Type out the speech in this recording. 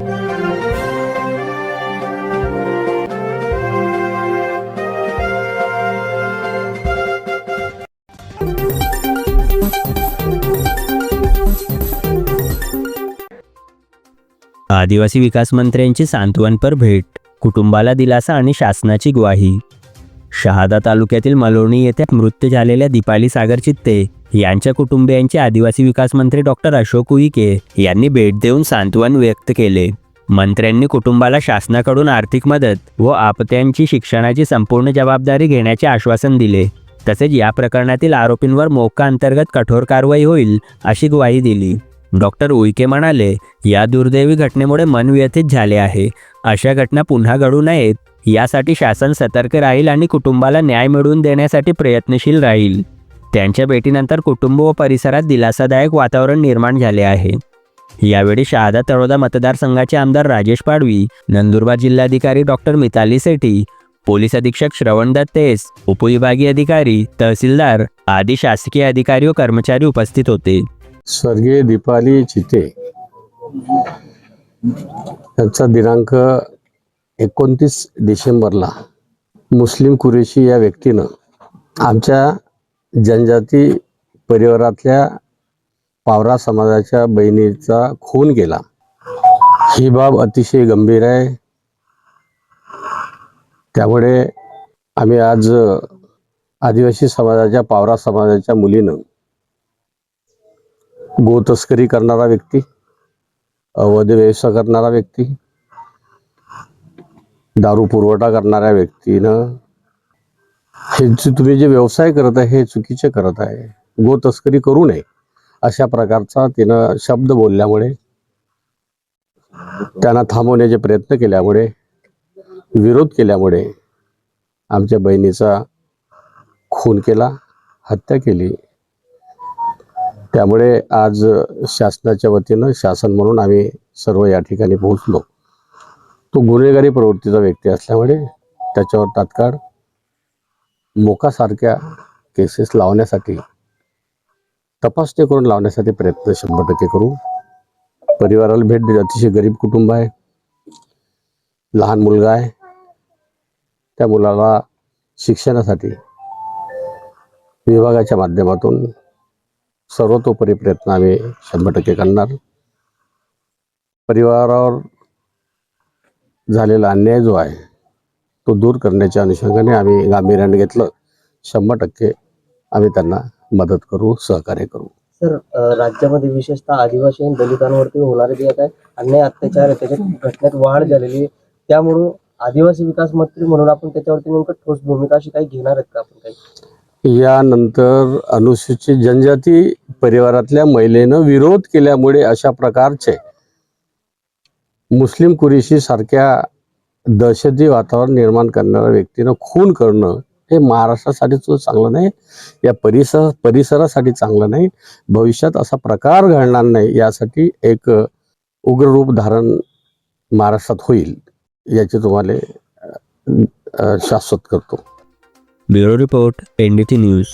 आदिवासी विकास मंत्र्यांची सांत्वनपर भेट कुटुंबाला दिलासा आणि शासनाची ग्वाही. शहादा तालुक्यातील मलोणी येथे मृत्यू झालेल्या दीपाली सागर चित्ते यांच्या कुटुंबियांचे आदिवासी विकास मंत्री डॉक्टर अशोक उईके यांनी भेट देऊन सांत्वन व्यक्त केले. मंत्र्यांनी कुटुंबाला शासनाकडून आर्थिक मदत व आपत्यांची शिक्षणाची संपूर्ण जबाबदारी घेण्याचे आश्वासन दिले. तसेच या प्रकरणातील आरोपींवर मोका अंतर्गत कठोर कारवाई होईल अशी ग्वाही दिली. डॉक्टर उईके म्हणाले या दुर्दैवी घटनेमुळे मन व्यथित झाले आहे. अशा घटना पुन्हा घडू नयेत. यासाठी शासन सतर्क राहील आणि कुटुंबाला न्याय मिळवून देण्यासाठी प्रयत्नशील राहील. त्यांच्या भेटीनंतर कुटुंब व परिसरात दिलासादायक वातावरण निर्माण झाले आहे. यावेळी शहादा तळोदा मतदारसंघाचे आमदार राजेश पाडवी नंदुरबार जिल्हाधिकारी डॉक्टर मिताली सेठी पोलीस अधीक्षक श्रवण दत्तेस उपविभागीय अधिकारी तहसीलदार आदी शासकीय अधिकारी व कर्मचारी उपस्थित होते. स्वर्गीय दीपाली चिते यांचा दिनांक एकोणतीस डिसेंबरला मुस्लिम कुरेशी या व्यक्तीनं आमच्या जनजाती परिवारातल्या पावरा समाजाच्या बहिणीचा खून केला. ही बाब अतिशय गंभीर आहे. त्यामुळे आम्ही आज आदिवासी समाजाच्या पावरा समाजाच्या मुलीनं गोतस्करी करणारा व्यक्ती अवैध व्यवसाय करणारा व्यक्ती दारू पुरवठा करणाऱ्या व्यक्तीनं हे तुम्ही जे व्यवसाय करत आहे हे चुकीचे करत आहे. गो तस्करी करू नये. अशा प्रकारचा तिनं शब्द बोलल्यामुळे त्यांना थांबवण्याचे प्रयत्न केल्यामुळे विरोध केल्यामुळे आमच्या बहिणीचा खून केला हत्या केली. त्यामुळे आज शासनाच्या वतीनं शासन म्हणून आम्ही सर्व या ठिकाणी पोहोचलो. तो गुन्हेगारी प्रवृत्तीचा व्यक्ती असल्यामुळे त्याच्यावर तात्काळ मोकासारख्या केसेस लावण्यासाठी तपासणी करून लावण्यासाठी प्रयत्न शंभर टक्के करू. परिवाराला भेट दिली. अतिशय गरीब कुटुंब आहे. लहान मुलगा आहे. त्या मुलाला शिक्षणासाठी विभागाच्या माध्यमातून सर्वतोपरी प्रयत्न आम्ही शंभर टक्के करणार. परिवारावर झालेला अन्याय जो आहे तो दूर करण्याच्या अनुषंगाने आम्ही गांभीर्याने घेतलं. शंभर टक्के आम्ही त्यांना मदत करू सहकार्य करू. सर राज्यामध्ये विशेषतः आदिवासी आणि दलितांवरती होणारे जे काय अन्याय अत्याचार त्याच्या घटनेत वाढ झालेली त्यामुळं आदिवासी विकास मंत्री म्हणून आपण त्याच्यावरती नेमकं ठोस भूमिका अशी काही घेणार आहेत का आपण काही? यानंतर अनुसूचित जनजाती परिवारातल्या महिलेनं विरोध केल्यामुळे अशा प्रकारचे मुस्लिम कुरेशी सारख्या दहशती वातावरण निर्माण करणाऱ्या व्यक्तीनं खून करणं हे महाराष्ट्रासाठी चांगलं नाही. या परिसर परिसरासाठी चांगलं नाही. भविष्यात असा प्रकार घडणार नाही यासाठी एक उग्र रूप धारण महाराष्ट्रात होईल याची तुम्हाला शाश्वत करतो. Bureau report NDT news.